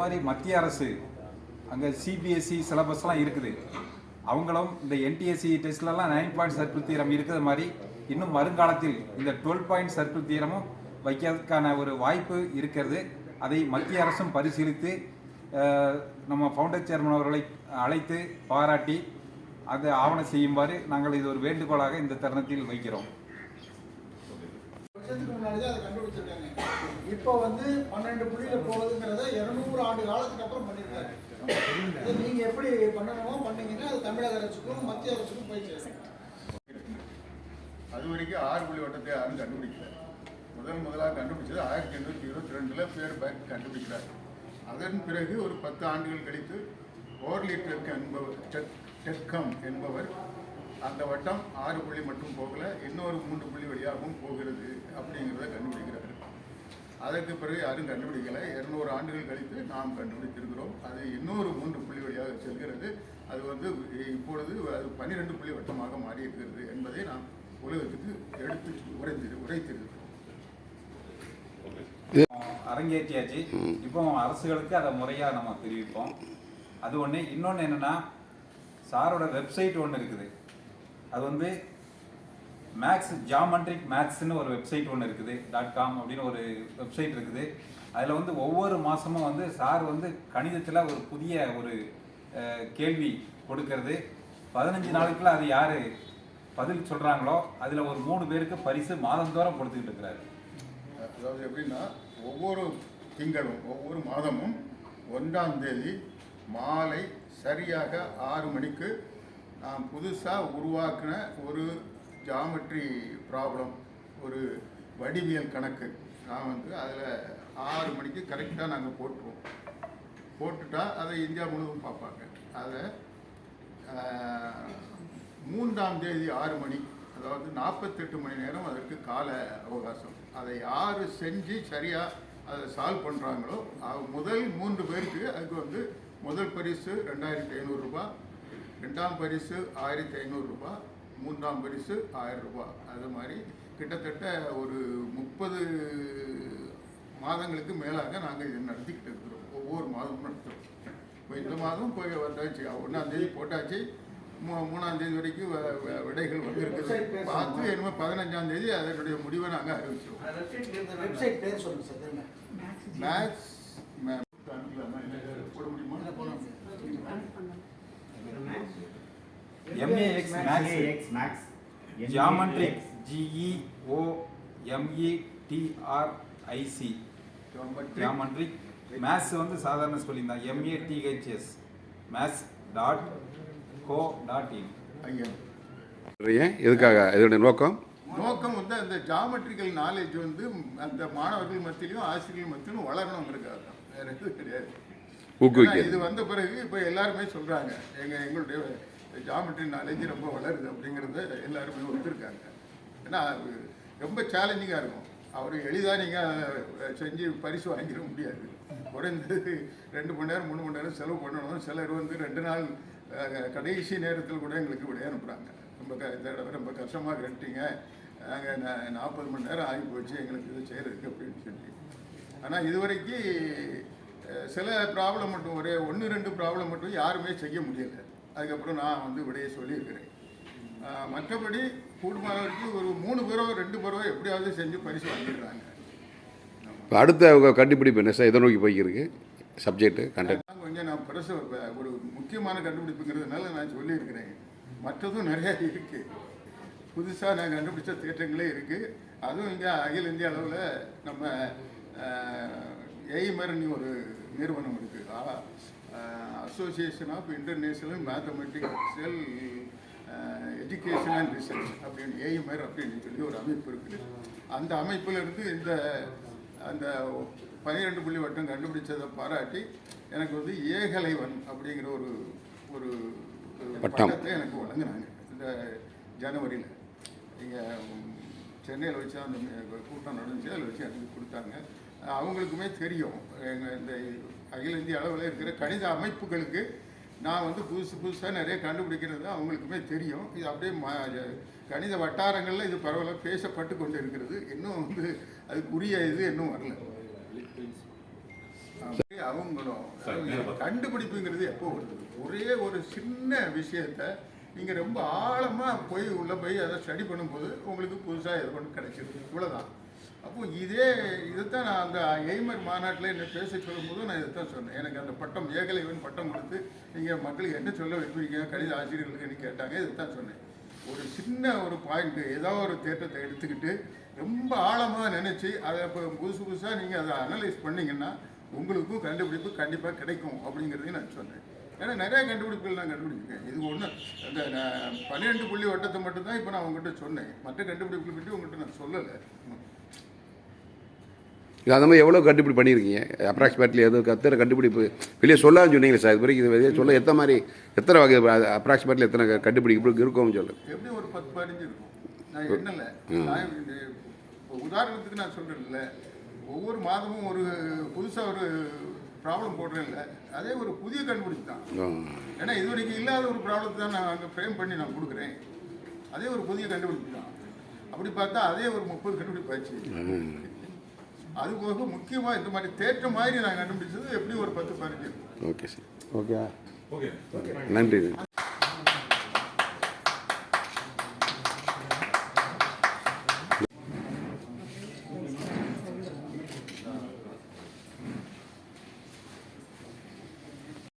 மாதிரி மத்திய அரசு அங்கே சிபிஎஸ்சி சிலபஸ்லாம் இருக்குது. அவங்களும் இந்த என்டிஎஸ்சி டெஸ்ட்லலாம் நைன் பாயிண்ட் சர்க்கிள் தீரம் இருக்கிற மாதிரி இன்னும் வருங்காலத்தில் இந்த டுவெல் பாயிண்ட் சர்க்கிள் தீரமும் வைக்கிறதுக்கான ஒரு வாய்ப்பு இருக்கிறது. அதை மத்திய அரசும் பரிசீலித்து நம்ம ஃபவுண்டர் சேர்மன் அவர்களை அழைத்து பாராட்டி அதை ஆவணம் செய்யுமாறு நாங்கள் இது ஒரு வேண்டுகோளாக இந்த தருணத்தில் வைக்கிறோம். வருஷத்துக்கு முன்னாடி தான் அதை கண்டுபிடிச்சிருக்காங்க இப்போ வந்து பன்னெண்டு புள்ளியில் போகிறதுங்கிறத இருநூறு ஆண்டு காலத்துக்கு அப்புறம் பண்ணிருக்காரு நீங்க எப்படி பண்ணணுமோ பண்ணீங்கன்னா அது தமிழக அரசுக்கும் மத்திய அரசுக்கும் போய் சேரும் அது வரைக்கும் ஆறு புள்ளி வட்டத்தை யாரும் கண்டுபிடிக்கல முதன் முதலாக கண்டுபிடிச்சது ஆயிரத்தி எண்ணூற்றி இருபத்தி ரெண்டில் பேர் பேக் கண்டுபிடிக்கிறார் அதன் பிறகு ஒரு பத்து ஆண்டுகள் கழித்து ஓர்லி டெக் என்பவர் டெக் டெக்கம் என்பவர் அந்த வட்டம் ஆறு புள்ளி மட்டும் போகல இன்னொரு மூன்று புள்ளி வழியாகவும் போகிறது அப்படிங்கிறத கண்டுபிடிக்கிறார். அதற்கு பிறகு யாரும் கண்டுபிடிக்கல. இருநூறு ஆண்டுகள் கழித்து நாம் கண்டுபிடித்திருக்கிறோம். அது இன்னொரு மூன்று புள்ளி வழியாக செல்கிறது. அது வந்து இப்பொழுது அது பன்னிரெண்டு புள்ளி வட்டமாக மாறி இருக்கிறது என்பதை நாம் உலகத்துக்கு எடுத்து உரைத்து உரைத்திருக்கிறோம். அரங்கேற்றியாச்சு. இப்போ அரசுகளுக்கு அதை முறையாக நம்ம தெரிவிப்போம். அது ஒன்று இன்னொன்று என்னென்னா சாரோட வெப்சைட் ஒன்று இருக்குது. அது வந்து மேக்ஸ் ஜாமெட்ரிக் மேக்ஸ்னு ஒரு வெப்சைட் ஒன்று இருக்குது டாட் காம் அப்படின்னு ஒரு வெப்சைட் இருக்குது. அதில் வந்து ஒவ்வொரு மாதமும் வந்து சார் வந்து கணிதத்தில் ஒரு புதிய ஒரு கேள்வி கொடுக்கறது. பதினஞ்சு நாளுக்குள்ள அது யார் பதில் சொல்கிறாங்களோ அதில் ஒரு மூணு பேருக்கு பரிசு மாதந்தோறும் கொடுத்துக்கிட்டு இருக்கிறாரு. அதாவது எப்படின்னா ஒவ்வொரு திங்களும் ஒவ்வொரு மாதமும் ஒன்றாம் தேதி மாலை சரியாக ஆறு மணிக்கு நான் புதுசாக உருவாக்கின ஒரு ஜாமெட்ரி ப்ராப்ளம் ஒரு வடிவியல் கணக்கு. நான் வந்து அதில் ஆறு மணிக்கு கரெக்டாக நாங்கள் போட்டுருவோம். போட்டுட்டா அதை இந்தியா முழுவதும் பார்ப்பாங்க. அதை மூன்றாம் தேதி ஆறு மணி அதாவது நாற்பத்தெட்டு மணி நேரம் அதற்கு கால அவகாசம். அதை யார் செஞ்சு சரியாக அதை சால்வ் பண்ணுறாங்களோ முதல் மூன்று பேருக்கு அதுக்கு வந்து முதல் பரிசு ரெண்டாயிரத்தி ஐநூறுரூபா ரெண்டாம் பரிசு ஆயிரத்தி ஐநூறுரூபா மூன்றாம் பரிசு ஆயிரம் ரூபாய் அது மாதிரி கிட்டத்தட்ட ஒரு முப்பது மாதங்களுக்கு மேலாக நாங்கள் இது நடத்திக்கிட்டு இருக்கிறோம். ஒவ்வொரு மாதமும் நடத்துகிறோம் இப்போ இந்த மாதம் போய் வந்தாச்சு. ஒன்றாம் தேதி போட்டாச்சு. மூ மூணாம் தேதி வரைக்கும் விடைகள் வந்திருக்குது. பார்த்து என்னமோ பதினஞ்சாம் தேதி அதனுடைய முடிவை நாங்கள் அறிவிச்சிருவோம். வெப்சைட் பேர் சொல்லுங்க சார் திரும்ப. மேக்ஸ் மே- அனுப்பலாமா? இல்லை, போட முடியுமா M A X max geometric G E O M E T R I C. Geometric maths வந்து சாதாரண ஸ்பெல்லிங் தான் MATHS maths dot co dot in எதுக்காக? இதோடைய நோக்கம்? நோக்கம் வந்து அந்த ஜாமெட்ரிக்கல் நாலேஜ் வந்து அந்த மாணவர்கள் மத்தியிலும் ஆசிரியர்கள் மத்தியிலும் வளரணுங்கிறதுக்காக தான். வேற எதுவும் கிடையாது. இது வந்த பிறகு இப்போ எல்லாருமே சொல்றாங்க. எங்க எங்களுடைய ஜாமெட்ரி நாலேஜ் ரொம்ப வளருது அப்படிங்கிறத எல்லாருமே ஒத்துருக்காங்க ஏன்னா அது ரொம்ப சேலஞ்சிங்காக இருக்கும். அவர் எளிதாக நீங்கள் செஞ்சு பரிசு வாங்கிட முடியாது. குறைந்தது ரெண்டு மணி நேரம் மூணு மணி நேரம் செலவு பண்ணணும். சிலர் வந்து ரெண்டு நாள் கடைசி நேரத்தில் கூட எங்களுக்கு விடைய அனுப்புகிறாங்க ரொம்ப க இந்த தடவை ரொம்ப கஷ்டமாக கட்டிங்க. நாங்கள் நாற்பது மணி நேரம் ஆகி போச்சு. எங்களுக்கு இது செய்கிறதுக்கு அப்படின்னு சொல்லி. ஆனால் இதுவரைக்கும் சில ப்ராப்ளம் மட்டும் ஒரே ஒன்று ரெண்டு ப்ராப்ளம் மட்டும் யாருமே செய்ய முடியலை. அதுக்கப்புறம் நான் வந்து விடையை சொல்லியிருக்கிறேன். மற்றபடி கூடுமான வரைக்கும் ஒரு மூணு பேரோ ரெண்டு பேரோ எப்படியாவது செஞ்சு பரிசு வாங்கிடுறாங்க. இப்போ அடுத்த கண்டுபிடிப்பு என்ன சார்? எதை நோக்கி போய்க்கிருக்கு? சப்ஜெக்ட் கண்டென்ட் நான் கொஞ்சம் நான் பெருசு ஒரு முக்கியமான கண்டுபிடிப்புங்கிறதுனால நான் சொல்லியிருக்கிறேன். மற்றதும் நிறைய இருக்கு. புதுசாக நான் கண்டுபிடிச்ச தேட்டங்களே இருக்கு. அதுவும் இங்கே அகில இந்திய அளவில் நம்ம எய்மர்னு ஒரு நிறுவனம் இருக்கு. Association of international mathematical education and research அப்படின்னு எய்மர் அப்படின்னு சொல்லி ஒரு அமைப்பு இருக்குது அந்த அமைப்புல இருந்து இந்த அந்த பன்னிரெண்டு புள்ளி வட்டம் கண்டுபிடிச்சதை பாராட்டி எனக்கு வந்து ஏகலைவன் அப்படிங்கிற ஒரு ஒரு. பட்டத்தை எனக்கு வழங்கினாங்க இந்த ஜனவரியில் இங்கே சென்னையில் வச்சு அந்த கூட்டம் நடந்துச்சு அதில் வச்சு எனக்கு கொடுத்தாங்க. அவங்களுக்குமே தெரியும். எங்கள் இந்த அகில இந்திய அளவில் இருக்கிற கணித அமைப்புகளுக்கு நான் வந்து புதுசு புதுசாக நிறைய கண்டுபிடிக்கிறது அவங்களுக்குமே தெரியும். இது அப்படியே ம- கணித வட்டாரங்களில் இது பரவலாக பேசப்பட்டு கொண்டு இருக்கிறது இன்னும் வந்து அதுக்குரிய இது இன்னும் வரல. அவங்களும் கண்டுபிடிப்புங்கிறது எப்போ வருது? ஒரே ஒரு சின்ன விஷயத்த நீங்கள் ரொம்ப ஆழமாக போய் உள்ளே போய் அதை ஸ்டடி பண்ணும்போது உங்களுக்கு புதுசாக எது ஒன்று கிடைச்சிருக்கு இவ்வளோதான் அப்போ இதே இதைத்தான் நான் அந்த எய்மர் மாநாட்டில் என்ன பேச சொல்லும்போது நான் இதைத்தான் சொன்னேன். எனக்கு அந்த பட்டம் ஏகலைவன் பட்டம் கொடுத்து நீங்கள் மக்களுக்கு என்ன சொல்ல வைப்பீங்க? கணித ஆசிரியர்களுக்கு கேட்டாங்க? இதைத்தான் சொன்னேன். ஒரு சின்ன ஒரு பாயிண்ட்டு ஏதோ ஒரு தேட்டத்தை எடுத்துக்கிட்டு ரொம்ப ஆழமாக நினச்சி அதை இப்போ புதுசு புதுசாக நீங்கள் அதை அனலைஸ் பண்ணிங்கன்னா உங்களுக்கும் கண்டுபிடிப்பு கண்டிப்பாக கிடைக்கும் அப்படிங்கிறதையும் நான் சொன்னேன். ஏன்னா நிறைய கண்டுபிடிப்புகள் நான் கண்டுபிடிச்சிருக்கேன். இது ஒன்று அந்த பன்னிரெண்டு புள்ளி வட்டத்தை மட்டும்தான் இப்போ நான் உங்ககிட்ட சொன்னேன். மற்ற கண்டுபிடிப்புகள் பற்றி உங்ககிட்ட நான் சொல்லலை. இது அந்த மாதிரி எவ்வளோ கண்டுபிடி பண்ணியிருக்கீங்க அப்ராக்சிமேட்லி எது எத்தனை கண்டுபிடிப்பு? வெளியே சொல்லான்னு சொன்னீங்களே சார். இது வரைக்கும் இது வெளியே சொல்ல எத்தனை மாதிரி எத்தனை வகை அப்ராக்சிமேட்லி எத்தனை கண்டுபிடிப்பு இருக்கும்னு சொல்லு எப்படி ஒரு பத்து பதினஞ்சு இருக்கும்? நான் இப்போ உதாரணத்துக்கு நான் சொல்கிறேன்ல ஒவ்வொரு மாதமும் ஒரு புதுசாக ஒரு ப்ராப்ளம் போடுறேன்ல அதே ஒரு புதிய கண்டுபிடிப்பு தான். ஏன்னா இது வரைக்கும் இல்லாத ஒரு ப்ராப்ளத்தை தான் நான் அங்கே ஃப்ரேம் பண்ணி நான் கொடுக்குறேன். அதே ஒரு புதிய கண்டுபிடிப்பு தான் அப்படி பார்த்தா அதே ஒரு முப்பது கண்டுபிடிப்பாச்சு. அது போக முக்கியமாக இந்த மாதிரி தேற்ற மாதிரி நான் கண்டுபிடிச்சது எப்படி ஒரு பத்து பதினஞ்சு. Okay sir. ஓகே. ஓகே. நன்றி.